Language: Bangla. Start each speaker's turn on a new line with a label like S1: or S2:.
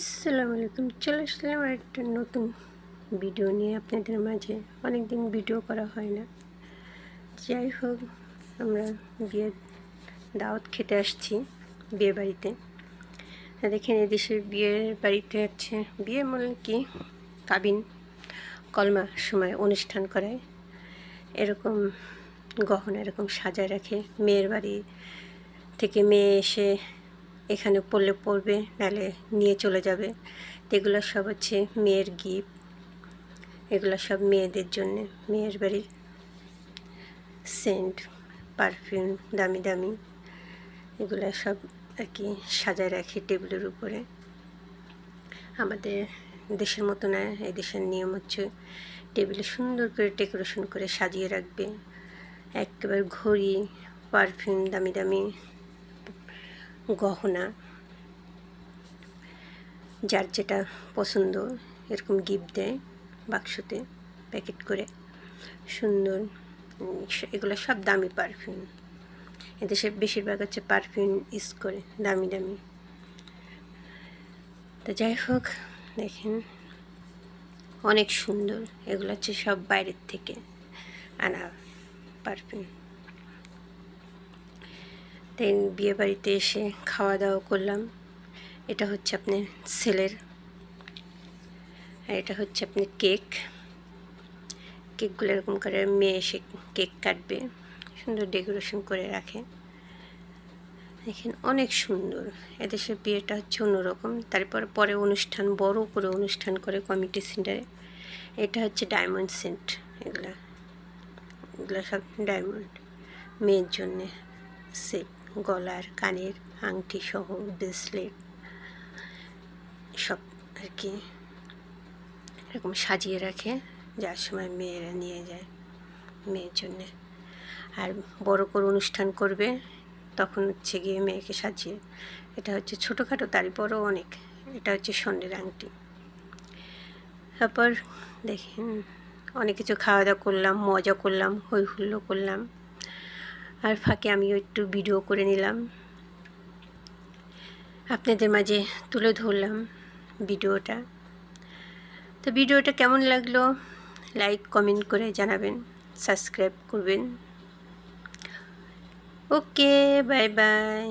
S1: আসসালামু আলাইকুম। চলে আসলাম একটা নতুন ভিডিও নিয়ে। আপনাদের মাঝে অনেক দিন ভিডিও করা হয় না। যাই হোক, আমরা বিয়ের দাওয়াত খেতে আসছি বিয়ে বাড়িতে। দেখেন এদেশের বিয়ের বাড়িতে হচ্ছে বিয়ে মানে কি? কাবিন কলমা সময় অনুষ্ঠান করায় এরকম গহনা এরকম সাজায় রাখে। মেয়ের বাড়ি থেকে মেয়ে এসে এখানে পড়লে পড়বে, নালে নিয়ে চলে যাবে। এগুলো সব হচ্ছে মেয়ের গিফট। এগুলো সব মেয়েদের জন্যে, মেয়ের বাড়ির সেন্ট, পারফিউম, দামি দামি। এগুলো সব আর কি সাজায় রাখি টেবিলের উপরে। আমাদের দেশের মতো না, এই দেশের নিয়ম হচ্ছে টেবিলে সুন্দর করে ডেকোরেশন করে সাজিয়ে রাখবে। একেবারে ঘড়ি, পারফিউম, দামি দামি গহনা, যার যেটা পছন্দ, এরকম গিফট দেয় বাক্সতে প্যাকেট করে। সুন্দর এগুলো সব দামি পারফিউম এদেশে বেশিরভাগ হচ্ছে পারফিউম ইউজ করে, দামি দামি। তো যাই হোক, দেখেন, অনেক সুন্দর। এগুলো হচ্ছে সব বাইরের থেকে আনা পারফিউম দেন বিয়ে বাড়িতে এসে খাওয়া দাওয়া করলাম। এটা হচ্ছে আপনার ছেলের, আর এটা হচ্ছে আপনার কেক। কেকগুলো এরকম করে মেয়ে এসে কেক কাটবে, সুন্দর ডেকোরেশন করে রাখে। দেখেন, অনেক সুন্দর। এদেশের বিয়েটা হচ্ছে অন্যরকম। তারপর পরে অনুষ্ঠান, বড় করে অনুষ্ঠান করে কমিটি সেন্টারে। এটা হচ্ছে ডায়মন্ড সেন্ট এগুলা। এগুলো সব ডায়মন্ড, মেয়ের জন্যে সেট। গলার, কানের আংটি সহ ব্রেসলেট সব আর কি এরকম সাজিয়ে রাখে, যার সময় মেয়েরা নিয়ে যায় মেয়ের জন্যে। আর বড় করে অনুষ্ঠান করবে, তখন হচ্ছে গিয়ে মেয়েকে সাজিয়ে। এটা হচ্ছে ছোটোখাটো, তারই বড় অনেক। এটা হচ্ছে স্বর্ণের আংটি। তারপর দেখেন অনেক কিছু খাওয়া দাওয়া করলাম, মজা করলাম হই হুল্লো করলাম। আর ফাঁকে আমিও একটু ভিডিও করে নিলাম। আপনাদের মাঝে তুলে ধরলাম ভিডিওটা তো ভিডিওটা কেমন লাগল? লাইক কমেন্ট করে জানাবেন সাবস্ক্রাইব করবেন। Okay bye bye